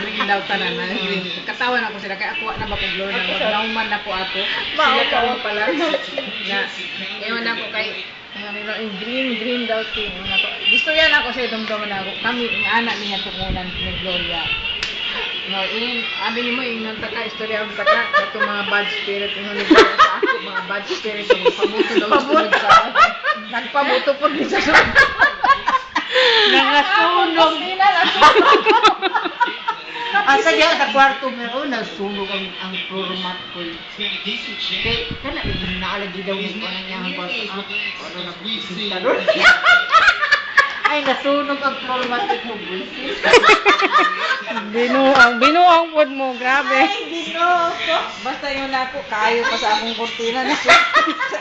Green daw tanan na green. Katawan ako sila kaya ako na ba kung Lord na nauman na po ako. Sila ka. kaon pala na ewan ako kay ko, "Eh, green, green daw si ako. Gusto yan ako siya dumduman ako. Kami, ang anak niya tungunan ni Gloria. No, in, abi ni mo, yung nagtaka, istorya ang taka, ito mga bad spirit, sa ako, mga bad spirit, yung pabuto daw sa Nagpabuto po din sa. Nangasunog. Na, nasunog. Asa diya sa kwarto meron nasunog ang ang floor mat ko. Kay kana naalagi daw ni ano niya ang kwarto. Ah, Ano na pusinta doon. Ay nasunog ang floor mat ko. Binuang, binuang pod mo, grabe. Ay ko. Basta yun ako, kayo pa sa akong kortina na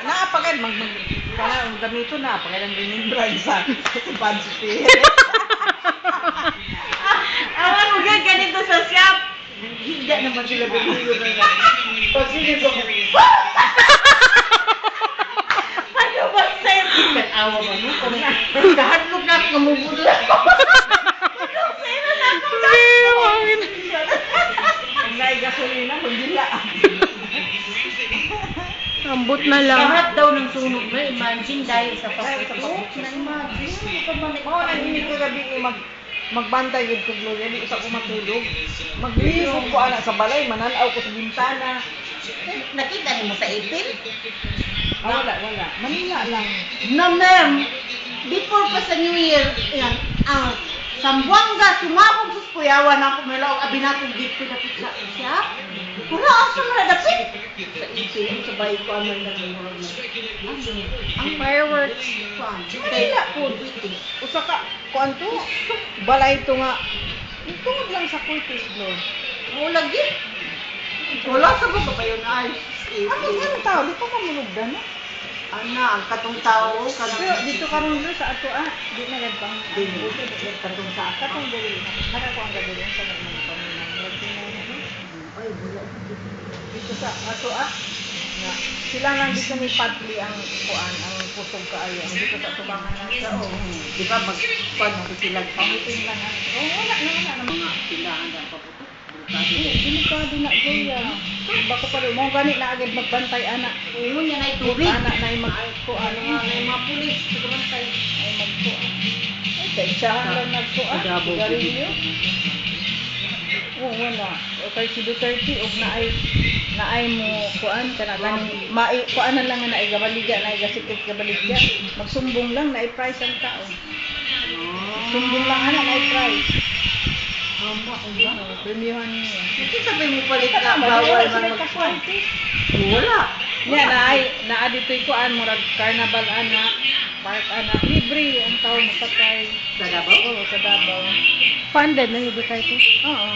Naapagad, mag, mag, kana, ang gamito na, apagad ang remembrance sa sa mo gan ganito sa shop. Hindi naman sila bumilo na. Pagsilip ako. Ano ba sir? Kanawa ba no? Kahadlok na ako namubudol ako. Na. Ambot na lang. Lahat daw ng sunog na imagine dahil sa pagputok. Na-imagine. Oo, nanginig ko gabi mag magbantay yun ko Gloria, di isa ko matulog. Maglilisog ko anak sa balay, mananaw ko sa bintana. Nakita niyo mo sa ipil? Ah, wala, wala. Manila lang. Na ma'am, before pa sa New Year, yan, ang Sambuanga, sumabog sa kuyawan ako, may laong abinatong dito dapit sa siya. Wala asa na. Sa ipil, ang sabay ko, ano yung nagmumurag na. Ang fireworks. Manila po, dito. Usa ka, kuan to, balay to nga. Tungod lang sa Curtis Blow. Oo, lagi. Wala sa ba ba yun ay? Ano nga tao, di pa mamulugda no? Ana, ang katong tao, Pero kanang dito karon do sa ato ah, di na gad pang di katong sa katong dili na. Naka ko ang yan sa mga Ay, wala. Dito sa ato ah. Nga, sila lang dito ni Patli ang kuan ang pusog kaayo ang dito sa tubangan na sa oh. Di ba, mag, paano ko sila Pangitin lang ang oh wala na wala na mga sila hanggang paputok. Dili, delikado na Julia. Bako pa rin, mo gani na agad magbantay anak. Oo, yan ay tubig. Anak na yung magkuan nga Ano yung mga pulis, pagkabantay. ay magkuan. Ay, sa isahan lang nagkuan. Sigarilyo. Oo, wala. O kay si Duterte, og naay naay mo kuan kana gani mai kuan na lang nga naay gabaligya naay gasikit gabaligya. Magsumbong lang naay price ang tao. Sumbong lang ana naay price. Premiuhan niya. Hindi sabi mo palit na bawal man magkuan. Wala. Nya naay naa ditoy kuan murag carnival ana, park sakay. Sa Davao? Oo, sa Davao. Funded na yung Duterte. Oo.